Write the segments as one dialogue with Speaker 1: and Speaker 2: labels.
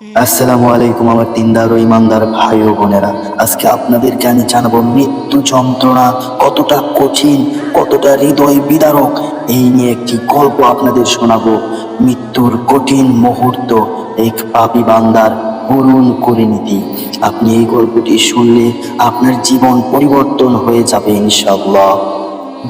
Speaker 1: আসসালামু আলাইকুম আমার তিনদার ও ইমানদার ভাই ও বোনেরা। আজকে আপনাদেরকে আমি জানাব মৃত্যু যন্ত্রণা কতটা কঠিন, কতটা হৃদয় বিদারক, এই নিয়ে একটি গল্প আপনাদের শোনাবো। মৃত্যুর কঠিন মুহূর্ত এক পাপি বান্দার করুণ পরিণতি। আপনি এই গল্পটি শুনলে আপনার জীবন পরিবর্তন হয়ে যাবে ইনশাআল্লাহ।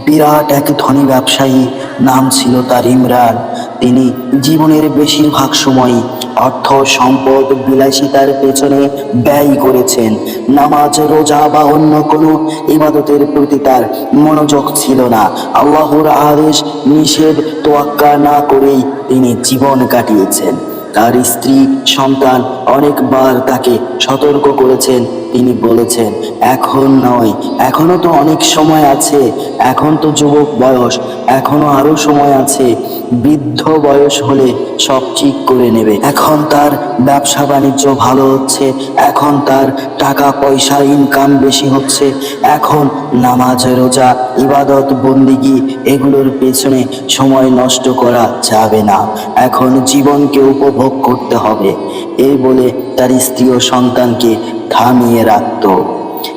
Speaker 1: বিরাট এক ধনী ব্যবসায়ী, নাম ছিল তার ইমরান। তিনি জীবনের বেশিরভাগ সময় অর্থ, সম্পদ, বিলাসিতার পেছনে ব্যয় করেছেন। নামাজ, রোজা বা অন্য কোনো ইবাদতের প্রতি তার মনোযোগ ছিল না। আল্লাহর আদেশ, নিষেধ, তোয়াক্কা না করেই তিনি জীবন কাটিয়েছেন। তার স্ত্রী, সন্তান অনেকবার তাকে সতর্ক করেছেন। তিনি বলেছেন, এখন নয়। এখনও তো অনেক সময় আছে। এখন তো যুবক বয়স। এখনও আরও সময় আছে। বৃদ্ধ বয়স হলে সব ঠিক করে নেবে। এখন তার ব্যবসা বাণিজ্য ভালো হচ্ছে। এখন তার টাকা পয়সা ইনকাম বেশি হচ্ছে। এখন নামাজ, রোজা, ইবাদত, বন্দিগি এগুলোর পেছনে সময় নষ্ট করা যাবে না। এখন জীবনকে উপভোগ করতে হবে। এই বলে তার স্ত্রী ও সন্তানকে থামিয়ে রাখত।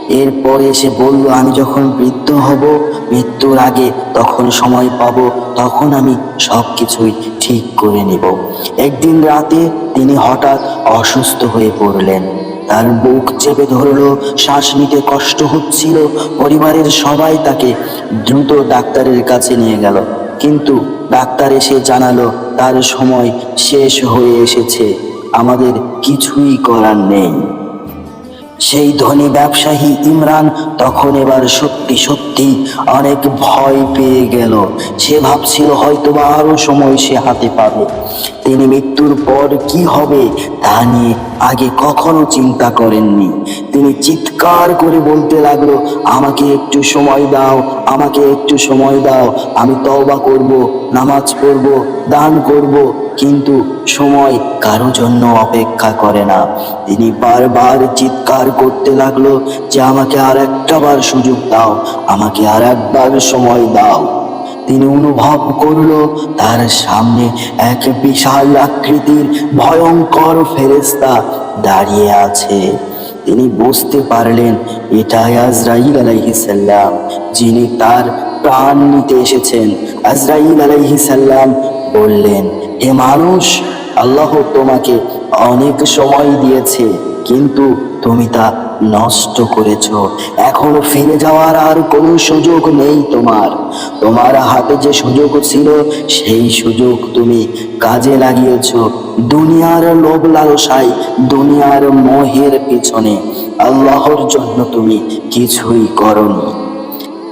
Speaker 1: এরপরে এসে বলল, আমি যখন বৃদ্ধ হব, মৃত্যুর আগে তখন সময় পাব, তখন আমি সব কিছুই ঠিক করে নিব। একদিন রাতে তিনি হঠাৎ অসুস্থ হয়ে পড়লেন। তার বুক চেপে ধরলো, শ্বাস নিতে কষ্ট হচ্ছিল, পরিবারের সবাই তাকে দ্রুত ডাক্তারের কাছে নিয়ে গেল। কিন্তু ডাক্তার এসে জানালো, তার সময় শেষ হয়ে এসেছে, আমাদের কিছুই করার নেই। সেই ধনী ব্যবসায়ী ইমরান তখন এবার সত্যি সত্যি অনেক ভয় পেয়ে গেল। সে ভাবছিল হয়তো বা আরও সময় সে হাতে পাবে। তিনি মৃত্যুর পর কি হবে তা নিয়ে আগে কখনো চিন্তা করেননি। তিনি চিৎকার করে বলতে লাগল, আমাকে একটু সময় দাও, আমাকে একটু সময় দাও, আমি তওবা করব, নামাজ পড়ব, দান করব কিন্তু সময় কারও জন্য অপেক্ষা করে না। তিনি বারবার চিৎকার করতে লাগল যে আমাকে আর একটা বার সুযোগ দাও, আমাকে আর একবার সময় দাও। তিনি অনুভব করল তার সামনে এক বিশাল আকৃতির ভয়ঙ্কর ফেরেস্তা দাঁড়িয়ে আছে। তিনি বুঝতে পারলেন, এটাই আজরাইল আলাইহিসাল্লাম যিনি তার প্রাণ নিতে এসেছেন। আজরাইল আলাইহিসাল্লাম বললেন হে মানুষ আল্লাহ তোমাকে অনেক সময় দিয়েছে, কিন্তু তুমি তা নষ্ট করেছ। এখন ফিরে যাওয়ার আর কোনো সুযোগ নেই তোমার। তোমার হাতে যে সুযোগ ছিল, সেই সুযোগ তুমি কাজে লাগিয়েছ। দুনিয়ার লোভ লালসায়, দুনিয়ার মোহের পিছনে আল্লাহর জন্য তুমি কিছুই করনি।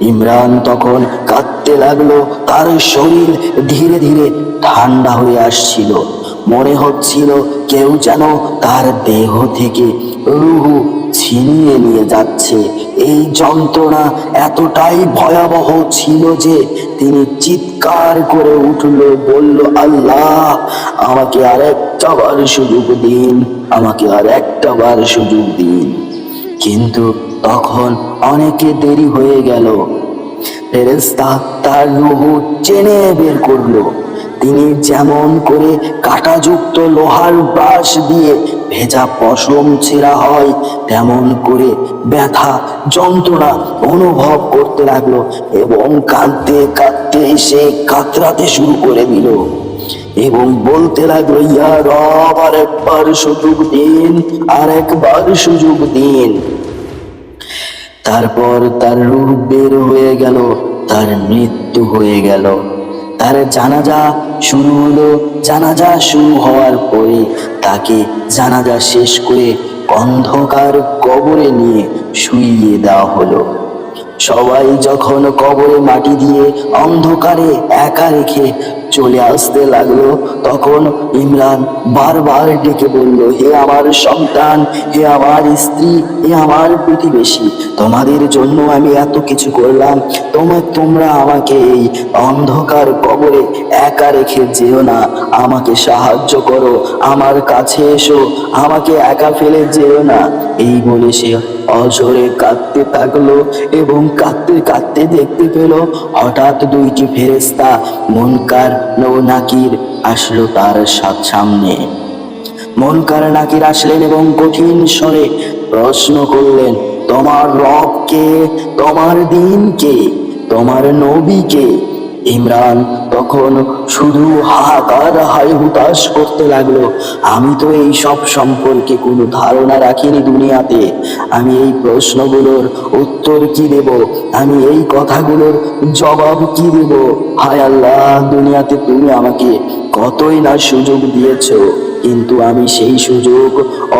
Speaker 1: ইমরান তখন কাঁদতে লাগল, তার শরীর ধীরে ধীরে ঠান্ডা হয়ে আসছিল। মনে হচ্ছিল কেউ যেন তার দেহ থেকে রুহু ছিনিয়ে নিয়ে যাচ্ছে। এই যন্ত্রণা এতটাই ভয়াবহ ছিল যে তিনি চিৎকার করে উঠল, বলল, আল্লাহ, আমাকে আর একটা বার সুযোগ দিন, আমাকে আর একটা বার সুযোগ দিন। কিন্তু তখন অনেকে দেরি হয়ে গেল। ফেরেস্তা তার রুহ চেনে বের করল। তিনি যেমন করে কাঁটাযুক্ত লোহার ব্রাশ দিয়ে ভেজা পশম ছেঁড়া হয়, তেমন করে ব্যথা, যন্ত্রণা অনুভব করতে লাগল এবং কাঁদতে কাঁদতে সে কাতরাতে শুরু করে দিল এবং বলতে লাগল, ইয়া রব, আর একবার সুযোগ দিন, আর একবার সুযোগ দিন। তারপর তার রূপ বের হয়ে গেল, তার মৃত্যু হয়ে গেল। তার জানাজা শুরু হলো, জানাজা শুরু হওয়ার পরে তাকে জানাজা শেষ করে অন্ধকার কবরে নিয়ে শুইয়ে দেওয়া হলো। সবাই যখন কবরে মাটি দিয়ে অন্ধকারে একা রেখে চলে আসতে লাগল, তখন ইমরান বারবার ডেকে বলল, হে আমার সন্তান, হে আমার স্ত্রী, হে আমার প্রতিবেশী, তোমাদের জন্য আমি এত কিছু করলাম। তোমার তোমরা আমাকে এই অন্ধকার কবরে একা রেখে যেও না। আমাকে সাহায্য করো। আমার কাছে এসো। আমাকে একা ফেলে যেও না। এই বলে সে অজরে কাঁদতে থাকল এবং কাঁদতে কাঁদতে দেখতে পেল হঠাৎ দুইটি ফেরেস্তা মুনকার ও নাকির আসলো তার সাথ সামনে। মনকার নাকির আসলেন এবং কঠিন স্বরে প্রশ্ন করলেন, তোমার রব কে? তোমার দিন কে? তোমার নবী কে? ইমরান তখন শুধু হাহাকার হায় হুতাশ করতে লাগল। আমি তো এই সব সম্পর্কে কোনো ধারণা রাখিনি দুনিয়াতে। আমি এই প্রশ্নগুলোর উত্তর কি দেব? আমি এই কথাগুলোর জবাব কি দেব? হায় আল্লাহ, দুনিয়াতে তুমি আমাকে কতই না সুযোগ দিয়েছ। কিন্তু আমি সেই সুযোগ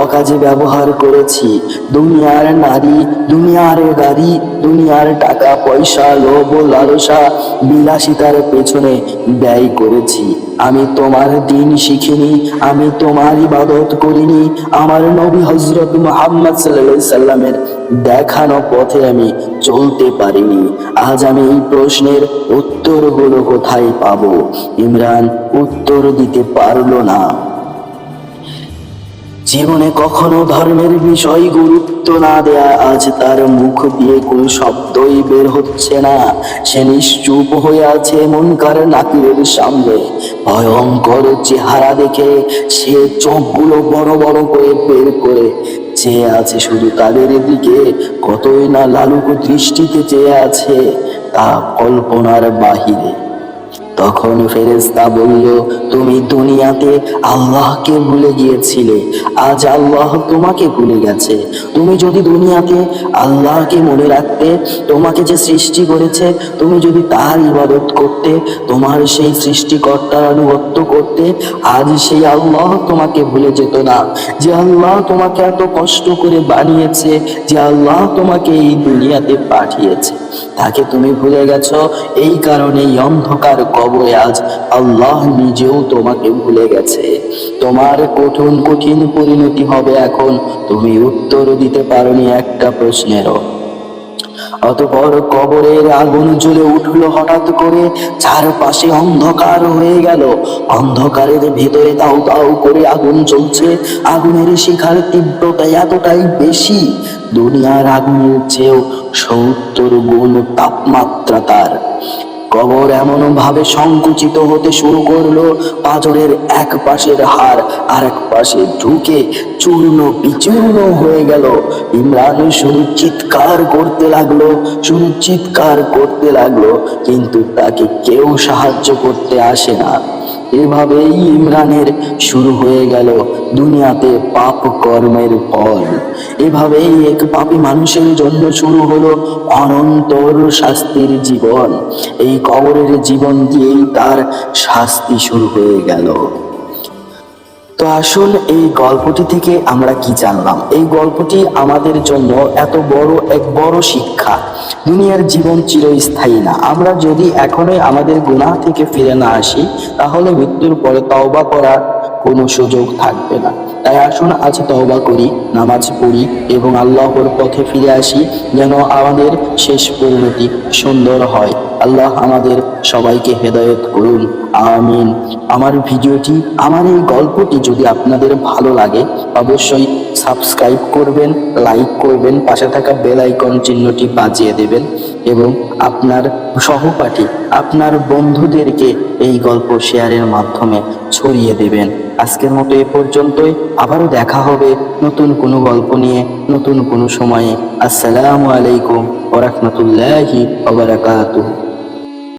Speaker 1: অকাজে ব্যবহার করেছি। দুনিয়ার নারী, দুনিয়ার গাড়ি, দুনিয়ার টাকা, পয়সা, লোভ, লালসা বিলাসিতার পেছনে ব্যয় করেছি। আমি তোমার দিন শিখিনি, আমি তোমার ইবাদত করিনি। আমার নবী হজরত মুহাম্মদ সাল্লাল্লাহু সাল্লামের দেখানো পথে আমি চলতে পারিনি। আজ আমি এই প্রশ্নের উত্তরগুলো কোথায় পাব? ইমরান উত্তর দিতে পারল না। জীবনে কখনো ধর্মের বিষয় গুরুত্ব না দেয়া আজ তার মুখ দিয়ে কোনো শব্দই বের হচ্ছে না। সে নিশ্চুপ হয়ে আছে মনকার নাকিরের সামনে। ভয়ঙ্কর চেহারা দেখে সে চোখগুলো বড় বড় করে বের করে। চেয়ে আছে শুধু তাদের দিকে, কতই না লালুক দৃষ্টিতে চেয়ে আছে তা কল্পনার বাহিরে। তখন ফেরেশতা বলল, তুমি দুনিয়াতে আল্লাহকে ভুলে গিয়েছিলে। আজ আল্লাহ তোমাকে ভুলে গেছে। তুমি যদি দুনিয়াতে আল্লাহকে মনে রাখতে, তোমাকে যে সৃষ্টি করেছে, তুমি যদি তার ইবাদত করতে, তোমার সেই সৃষ্টিকর্তার আনুগত্য করতে, আজ সেই আল্লাহ তোমাকে ভুলে যেত না। যে আল্লাহ তোমাকে এত কষ্ট করে বানিয়েছে, যে আল্লাহ তোমাকে এই দুনিয়াতে পাঠিয়েছে। তাকে তুমি ভুলে গেছো। এই কারণে অন্ধকার আজ আল্লাহ নিজেও তোমাকে ভুলে গেছে। তোমার কঠিন কঠিন পরিণতি হবে এখন। তুমি উত্তর দিতে পারোনি একটা প্রশ্নেরও। অতপর কবরের আগুন জ্বলে উঠল হঠাৎ করে। চারপাশে অন্ধকার হয়ে গেল। অন্ধকারের ভেতরে তাও তাও করে আগুন জ্বলছে। আগুনের শিখার তীব্রতা এতটাই বেশি, দুনিয়ার আগুনের চেয়েও সত্তর গুণ তাপমাত্রা তার। কবর এমন ভাবে সংকুচিত হতে শুরু করল পাজরের এক পাশের হাড় আর এক পাশে ঢুকে চূর্ণ বিচূর্ণ হয়ে গেল। ইমরান শুধু চিৎকার করতে লাগল শুধু চিৎকার করতে লাগল, কিন্তু তাকে কেউ সাহায্য করতে আসে না। এভাবেই ইমরানের শুরু হয়ে গেল দুনিয়াতে পাপ কর্মের ফল এভাবেই এক পাপি মানুষের জন্য শুরু হলো অনন্তর শাস্তির জীবন। এই কবরের জীবন দিয়েই তার শাস্তি শুরু হয়ে গেল। তো আসল এই গল্পটি থেকে আমরা কি জানলাম? এই গল্পটি আমাদের জন্য এত বড় এক বড় শিক্ষা। দুনিয়ার জীবন চিরস্থায়ী না। আমরা যদি এখনই আমাদের গুণা থেকে ফিরে না আসি, তাহলে মৃত্যুর পরে তওবা করার কোনো সুযোগ থাকবে না। তাই আসুন আজ তওবা করি, নামাজ পড়ি এবং আল্লাহর পথে ফিরে আসি যেন আমাদের শেষ পরিণতি সুন্দর হয়। আল্লাহ আমাদের সবাইকে হেদায়ত করুন। আমিন। আমার ভিডিওটি, আমার এই গল্পটি যদি আপনাদের ভালো লাগে, অবশ্যই সাবস্ক্রাইব করবেন, লাইক করবেন, পাশে থাকা বেল আইকন চিহ্নটি বাজিয়ে দেবেন এবং আপনার সহপাঠী, আপনার বন্ধুদেরকে এই গল্প শেয়ারের মাধ্যমে ছড়িয়ে দেবেন। আজকের মতো এ পর্যন্তই। আবারও দেখা হবে নতুন কোনো গল্প নিয়ে, নতুন কোনো সময়ে। আসসালামু আলাইকুম ওরহমতুল্লাহি ওবরাকাতুহু